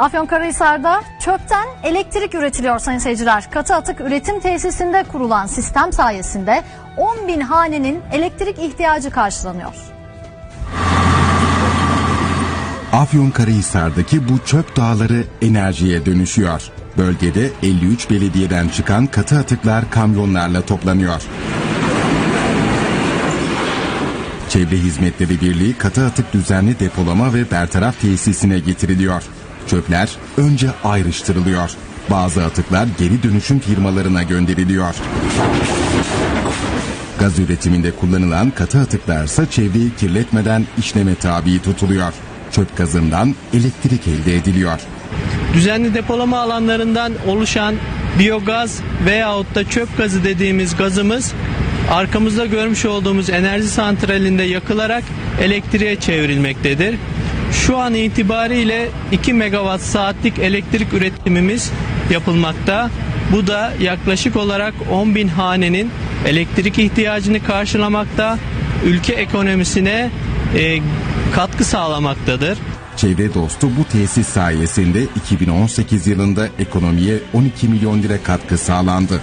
Afyonkarahisar'da çöpten elektrik üretiliyor sayın seyirciler. Katı atık üretim tesisinde kurulan sistem sayesinde 10 bin hanenin elektrik ihtiyacı karşılanıyor. Afyonkarahisar'daki bu çöp dağları enerjiye dönüşüyor. Bölgede 53 belediyeden çıkan katı atıklar kamyonlarla toplanıyor. Çevre Hizmetleri Birliği katı atık düzenli depolama ve bertaraf tesisine getiriliyor. Çöpler önce ayrıştırılıyor. Bazı atıklar geri dönüşüm firmalarına gönderiliyor. Gaz üretiminde kullanılan katı atıklarsa çevreyi kirletmeden işleme tabi tutuluyor. Çöp gazından elektrik elde ediliyor. düzenli depolama alanlarından oluşan biyogaz veyahut da çöp gazı dediğimiz gazımız arkamızda görmüş olduğumuz enerji santralinde yakılarak elektriğe çevrilmektedir. Şu an itibariyle 2 megawatt saatlik elektrik üretimimiz yapılmakta. Bu da yaklaşık olarak 10 bin hanenin elektrik ihtiyacını karşılamakta, ülke ekonomisine e, katkı sağlamaktadır. Çevre dostu bu tesis sayesinde 2018 yılında ekonomiye 12 milyon lira katkı sağlandı.